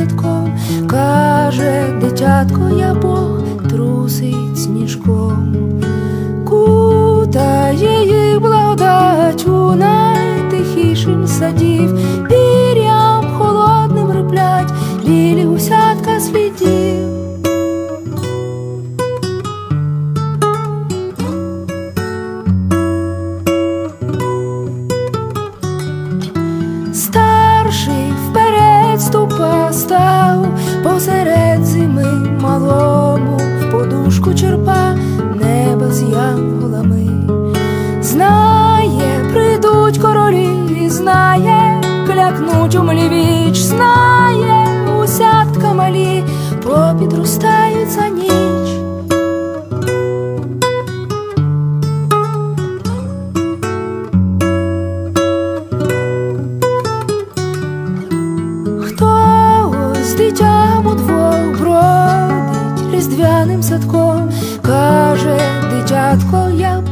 садком, каже, дитятко, я Бог трусить сніжком, кутає їх благодать у найтихішим садів, пір'ям холодним реплять, лілі гуся. Прийдуть королі, знає, клякнуть у млівіч, знає, усятка малі попідростають за ніч. Хтось дитям удвох бродить різдвяним садком, каже, дитятко, я